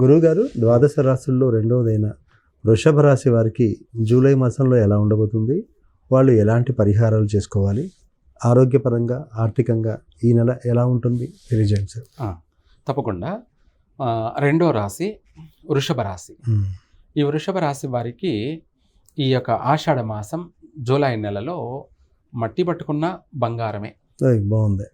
గురువుగారు ద్వాదశ రాశుల్లో రెండవదైన వృషభ రాశి వారికి జూలై మాసంలో ఎలా ఉండబోతుంది? వాళ్ళు ఎలాంటి పరిహారాలు చేసుకోవాలి? ఆరోగ్యపరంగా ఆర్థికంగా ఈ నెల ఎలా ఉంటుంది? తెలియజేయండి సార్. తప్పకుండా. రెండో రాశి వృషభ రాశి. ఈ వృషభ రాశి వారికి ఈ యొక్క ఆషాఢ మాసం జూలై నెలలో మట్టి పట్టుకున్న బంగారమే. బాగుంది.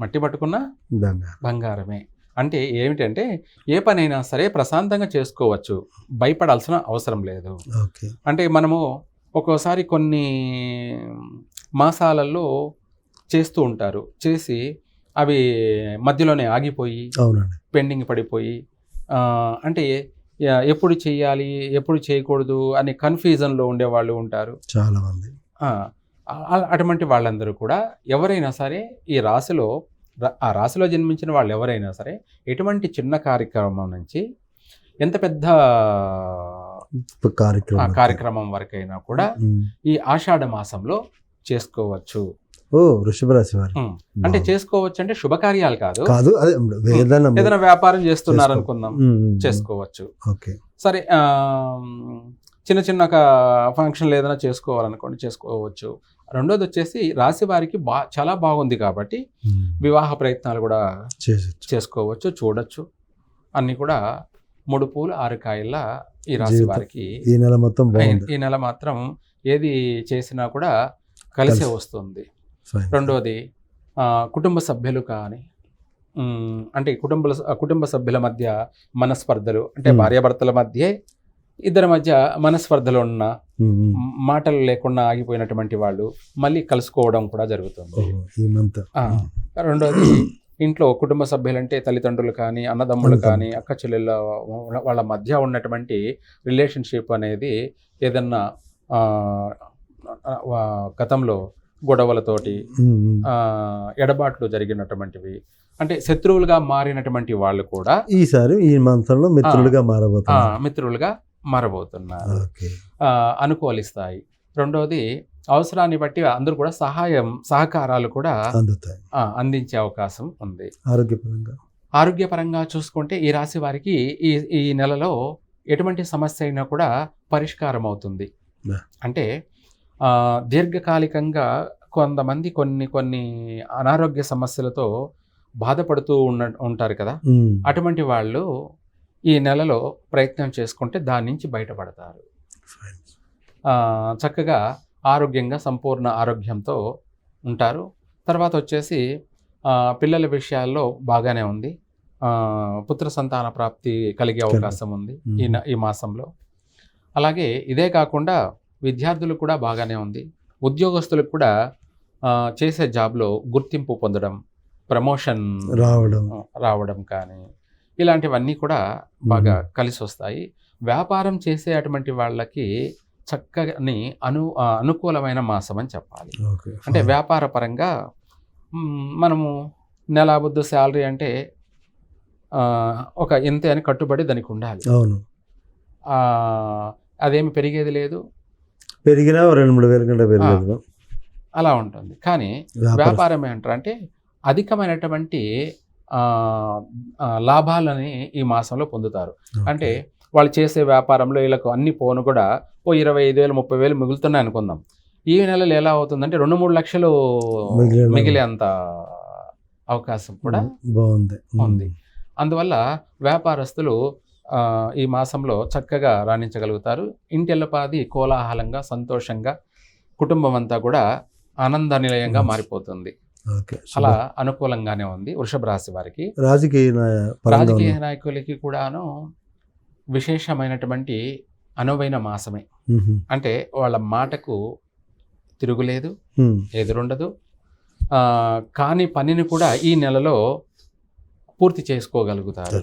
మట్టి పట్టుకున్న బంగారం. బంగారమే. అంటే ఏమిటంటే ఏ పనైనా సరే ప్రశాంతంగా చేసుకోవచ్చు. భయపడాల్సిన అవసరం లేదు. అంటే మనము ఒక్కోసారి కొన్ని మాసాలలో చేస్తూ ఉంటారు. చేసి అవి మధ్యలోనే ఆగిపోయి అవునండి. పెండింగ్ పడిపోయి అంటే ఎప్పుడు చేయాలి ఎప్పుడు చేయకూడదు అనే కన్ఫ్యూజన్లో ఉండేవాళ్ళు ఉంటారు. చాలా మంది. ఆ, ఆ- అటువంటి వాళ్ళందరూ కూడా ఎవరైనా సరే ఈ రాశిలో ఆ రాశిలో జన్మించిన వాళ్ళు ఎవరైనా సరే ఎటువంటి చిన్న కార్యక్రమం నుంచి ఎంత పెద్ద కార్యక్రమం కార్యక్రమం వరకైనా కూడా. ఈ ఆషాఢ మాసంలో చేసుకోవచ్చు ఓ వృషభ రాశి వారి. అంటే చేసుకోవచ్చు అంటే శుభకార్యాలు కాదు కాదు ఏదైనా వ్యాపారం చేస్తున్నారు. అనుకుందాం చేసుకోవచ్చు ఓకే సరే చిన్న చిన్న ఫంక్షన్లు ఏదైనా చేసుకోవాలనుకోండి చేసుకోవచ్చు రెండోది వచ్చేసి రాశి వారికి బా చాలా బాగుంది కాబట్టి వివాహ ప్రయత్నాలు కూడా చేసుకోవచ్చు చూడొచ్చు అన్నీ కూడా మూడు పూలు ఆరు కాయల ఈ రాశి. వారికి ఈ నెల మొత్తం ఈ- నెల మాత్రం ఏది చేసినా కూడా కలిసే. వస్తుంది. రెండోది కుటుంబ సభ్యులు కానీ అంటే కుటుంబ కుటుంబ సభ్యుల మధ్య మనస్పర్ధలు అంటే. భార్యాభర్తల మధ్య ఇద్దరి మధ్య మనస్పర్ధలు ఉన్న మాటలు లేకుండా ఆగిపోయినటువంటి వాళ్ళు మళ్ళీ కలుసుకోవడం కూడా జరుగుతుంది. రెండోది ఇంట్లో కుటుంబ సభ్యులంటే తల్లిదండ్రులు కానీ అన్నదమ్ములు. కానీ అక్క చెల్లెళ్ళ వాళ్ళ మధ్య ఉన్నటువంటి రిలేషన్షిప్ అనేది ఏదన్నా గతంలో గొడవలతోటి ఎడబాట్లు జరిగినటువంటివి అంటే శత్రువులుగా మారినటువంటి వాళ్ళు కూడా ఈసారి ఈ మంత్రంలో మిత్రులుగా మారబోతున్నారు. మిత్రులుగా మారబోతున్నారు. అనుకూలిస్తాయి రెండోది అవసరాన్ని బట్టి అందరూ కూడా సహాయం సహకారాలు కూడా అందించే అవకాశం ఉంది. ఆరోగ్యపరంగా? ఆరోగ్యపరంగా చూసుకుంటే ఈ రాశి వారికి ఈ ఈ నెలలో ఎటువంటి సమస్య అయినా కూడా పరిష్కారం అవుతుంది. అంటే దీర్ఘకాలికంగా కొంతమంది కొన్ని కొన్ని అనారోగ్య సమస్యలతో బాధపడుతూ ఉన్న ఉంటారు కదా. అటువంటి వాళ్ళు ఈ నెలలో ప్రయత్నం చేసుకుంటే దాని నుంచి బయటపడతారు. చక్కగా ఆరోగ్యంగా సంపూర్ణ ఆరోగ్యంతో ఉంటారు. తర్వాత వచ్చేసి పిల్లల విషయాల్లో బాగానే ఉంది. పుత్ర సంతాన ప్రాప్తి కలిగే అవకాశం ఉంది ఈ ఈ మాసంలో. అలాగే ఇదే కాకుండా విద్యార్థులకు కూడా బాగానే ఉంది. ఉద్యోగస్తులకు కూడా చేసే జాబ్లో గుర్తింపు పొందడం ప్రమోషన్ రావడం. రావడం కానీ ఇలాంటివన్నీ కూడా బాగా కలిసి వస్తాయి వ్యాపారం చేసే అటువంటి వాళ్ళకి చక్కని అను అనుకూలమైన మాసం అని చెప్పాలి. అంటే. వ్యాపార పరంగా మనము నెల బుద్ధు శాలరీ అంటే ఒక ఇంతే అని కట్టుబడి దానికి ఉండాలి. అవును. అదేమి పెరిగేది లేదు. పెరిగినా రెండు మూడు వేల కంటే పెరగదు. అలా ఉంటుంది. కానీ వ్యాపారం ఏంటారు అంటే అధికమైనటువంటి లాభాలని ఈ మాసంలో పొందుతారు. అంటే వాళ్ళు చేసే వ్యాపారంలో వీళ్ళకు అన్ని పోను కూడా ఓ ఇరవై ఐదు వేలు ముప్పై వేలు మిగులుతున్నాయి అనుకుందాం. ఈ నెలలో ఎలా అవుతుందంటే రెండు మూడు లక్షలు మిగిలేంత అవకాశం కూడా బాగుంది. ఉంది. అందువల్ల వ్యాపారస్తులు ఈ మాసంలో చక్కగా రాణించగలుగుతారు. ఇంటిల్లపాది కోలాహలంగా సంతోషంగా కుటుంబం అంతా కూడా ఆనంద నిలయంగా. మారిపోతుంది. అలా అనుకూలంగానే ఉంది వృషభ రాశి వారికి. రాజకీయ రాజకీయ నాయకులకి కూడాను విశేషమైనటువంటి అనువైన మాసమే. అంటే వాళ్ళ మాటకు తిరుగులేదు. ఎదురుండదు. కాని పనిని కూడా ఈ నెలలో పూర్తి చేసుకోగలుగుతారు.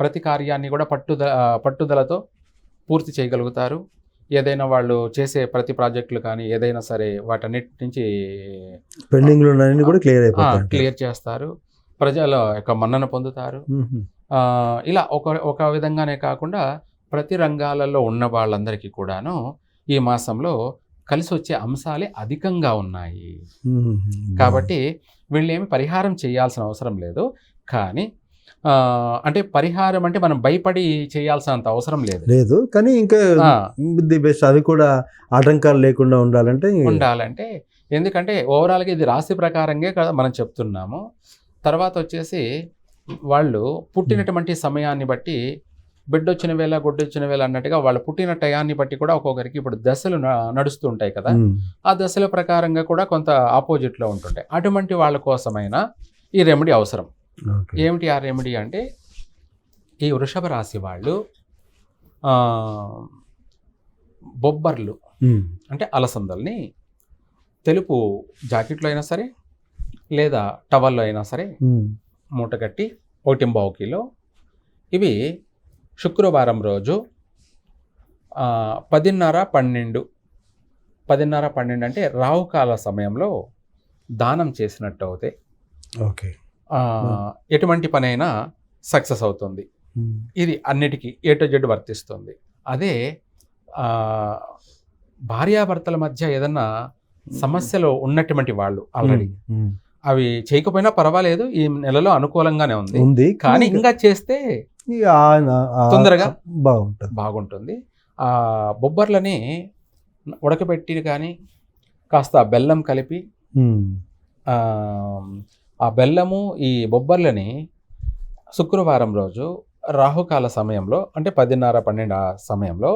ప్రతి కార్యాన్ని కూడా పట్టుదల పట్టుదలతో పూర్తి చేయగలుగుతారు. ఏదైనా వాళ్ళు చేసే ప్రతి ప్రాజెక్టులు కానీ ఏదైనా సరే వాటన్నిటి నుంచి పెండింగ్లో ఉన్నాయని కూడా క్లియర్ అయిపోతాయి క్లియర్ చేస్తారు. ప్రజల యొక్క మన్నన పొందుతారు. ఇలా ఒక ఒక విధంగానే కాకుండా ప్రతి రంగాలలో ఉన్న వాళ్ళందరికీ కూడాను ఈ మాసంలో కలిసి వచ్చే అంశాలే అధికంగా ఉన్నాయి. కాబట్టి వీళ్ళు ఏమి పరిహారం చేయాల్సిన అవసరం లేదు. కానీ అంటే పరిహారం అంటే మనం భయపడి చేయాల్సినంత అవసరం లేదు. లేదు కానీ ఇంకా ది బెస్ట్ అవి కూడా ఆటంకాలు లేకుండా ఉండాలంటే ఉండాలంటే ఎందుకంటే ఓవరాల్గా ఇది రాశి ప్రకారంగా కదా మనం చెప్తున్నాము. తర్వాత వచ్చేసి వాళ్ళు పుట్టినటువంటి సమయాన్ని బట్టి బిడ్డ వచ్చిన వేళ గుడ్డ వచ్చిన వేళ అన్నట్టుగా వాళ్ళు పుట్టిన టయాన్ని బట్టి కూడా ఒక్కొక్కరికి ఇప్పుడు దశలు నడుస్తూ ఉంటాయి కదా. ఆ దశల ప్రకారంగా కూడా కొంత ఆపోజిట్లో ఉంటుంటాయి. అటువంటి వాళ్ళ కోసమైనా ఈ రెమెడీ అవసరం. ఏమిటి ఆ రెమెడీ అంటే ఈ వృషభ రాశి వాళ్ళు బొబ్బర్లు అంటే అలసందల్ని తెలుపు జాకెట్లో అయినా సరే లేదా టవల్లో అయినా సరే మూట కట్టి ఒకటి పావు కిలో. ఇవి శుక్రవారం రోజు పదిన్నర పన్నెండు పదిన్నర పన్నెండు అంటే రావుకాల సమయంలో దానం చేసినట్టు అవుతాయి. ఓకే. ఎటువంటి పనైనా సక్సెస్ అవుతుంది. ఇది అన్నిటికీ ఏ టు జెడ్ వర్తిస్తుంది. అదే భార్యాభర్తల మధ్య ఏదన్నా సమస్యలు ఉన్నటువంటి వాళ్ళు ఆల్రెడీ. అవి చేయకపోయినా పర్వాలేదు ఈ నెలలో అనుకూలంగానే ఉంది. ఉంది. కానీ ఇంకా చేస్తే తొందరగా బాగుంటుంది. బాగుంటుంది. ఆ బొబ్బర్లని ఉడకబెట్టి కానీ కాస్త బెల్లం కలిపి ఆ, బెల్లము ఈ బొబ్బర్లని శుక్రవారం రోజు రాహుకాల సమయంలో అంటే పదిన్నర పన్నెండు ఆ సమయంలో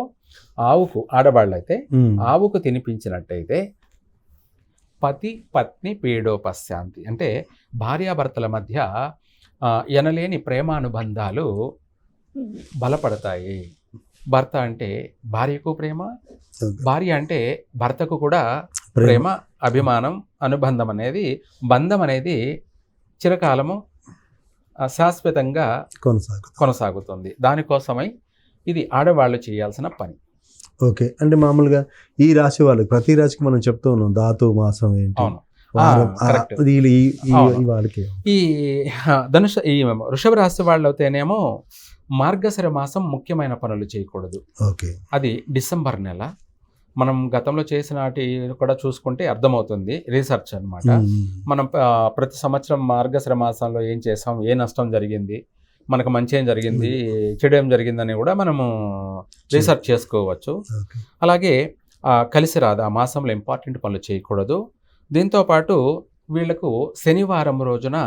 ఆవుకు ఆడవాళ్ళు అయితే ఉమ్, ఆవుకు తినిపించినట్టయితే పతి పత్ని పీడోపశాంతి. అంటే భార్యాభర్తల మధ్య ఎనలేని ప్రేమానుబంధాలు బలపడతాయి. భర్త అంటే భార్యకు ప్రేమ. భార్య అంటే భర్తకు కూడా ప్రేమ అభిమానం అనుబంధం అనేది బంధం అనేది చిరకాలము శాశ్వతంగా కొనసాగుతుంది. కొనసాగుతుంది. దానికోసమై ఇది ఆడవాళ్ళు చేయాల్సిన పని. ఓకే. అంటే మామూలుగా ఈ రాశి వాళ్ళకి ప్రతి రాశికి మనం చెప్తూ ఉన్నాం ధాతు మాసం ఏంటి? అవును. వాళ్ళకి. ఈ ధనుష ఈ వృషభ రాశి వాళ్ళు అయితేనేమో మార్గశిర మాసం ముఖ్యమైన పనులు చేయకూడదు. ఓకే. అది డిసెంబర్ నెల మనం గతంలో చేసిన వాటి కూడా చూసుకుంటే అర్థమవుతుంది. రీసెర్చ్ అన్నమాట. ఉమ్, మనం ప్రతి సంవత్సరం మార్గశిర మాసంలో ఏం చేసాం? ఏ నష్టం జరిగింది? మనకు మంచి ఏం జరిగింది? చెడు ఏం జరిగిందని కూడా మనము రీసెర్చ్ చేసుకోవచ్చు. అలాగే కలిసి రాదు. ఆ మాసంలో ఇంపార్టెంట్ పనులు చేయకూడదు. దీంతో పాటు వీళ్ళకు శనివారం రోజున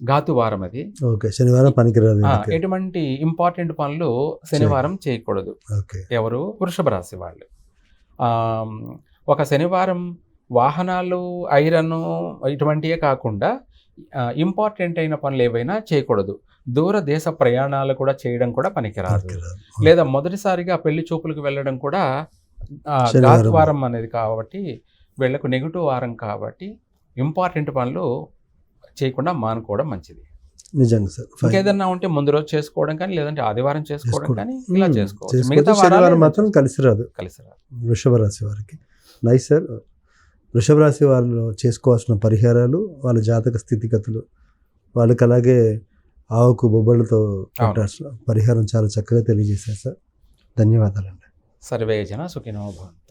ఘాతువారం అది. ఓకే. శనివారం పనికిరాదు. ఎటువంటి ఇంపార్టెంట్ పనులు శనివారం చేయకూడదు. ఎవరు? వృషభ రాశి వాళ్ళు. ఒక శనివారం వాహనాలు ఐరన్ ఇటువంటివే కాకుండా ఇంపార్టెంట్ అయిన పనులు ఏవైనా చేయకూడదు. దూర దేశ ప్రయాణాలు కూడా చేయడం కూడా పనికిరాదు. లేదా మొదటిసారిగా పెళ్ళి చూపులకు వెళ్ళడం కూడా వారం అనేది కాబట్టి వీళ్ళకు నెగిటివ్ వారం కాబట్టి ఇంపార్టెంట్ పనులు చేయకుండా మానుకోవడం మంచిది. నిజంగా సార్. ఇంకేదన్నా ఉంటే ముందు రోజు చేసుకోవడం కానీ లేదంటే ఆదివారం చేసుకోవడం. కానీ ఇలా ఉమ్, చేసుకోవచ్చు. చేసుకోవచ్చు. మిగతా శనివారం మాత్రం కలిసి రాదు. కలిసి రాదు. వృషభ రాశి వారికి. నైస్ సార్ వృషభ రాశి వాళ్ళు చేసుకోవాల్సిన పరిహారాలు వాళ్ళ జాతక స్థితిగతులు వాళ్ళకి అలాగే ఆవుకు బొబ్బలతో పరిహారం చాలా చక్కగా తెలియజేశారు సార్ ధన్యవాదాలండి. సర్వే జన సుఖినో భవంతు.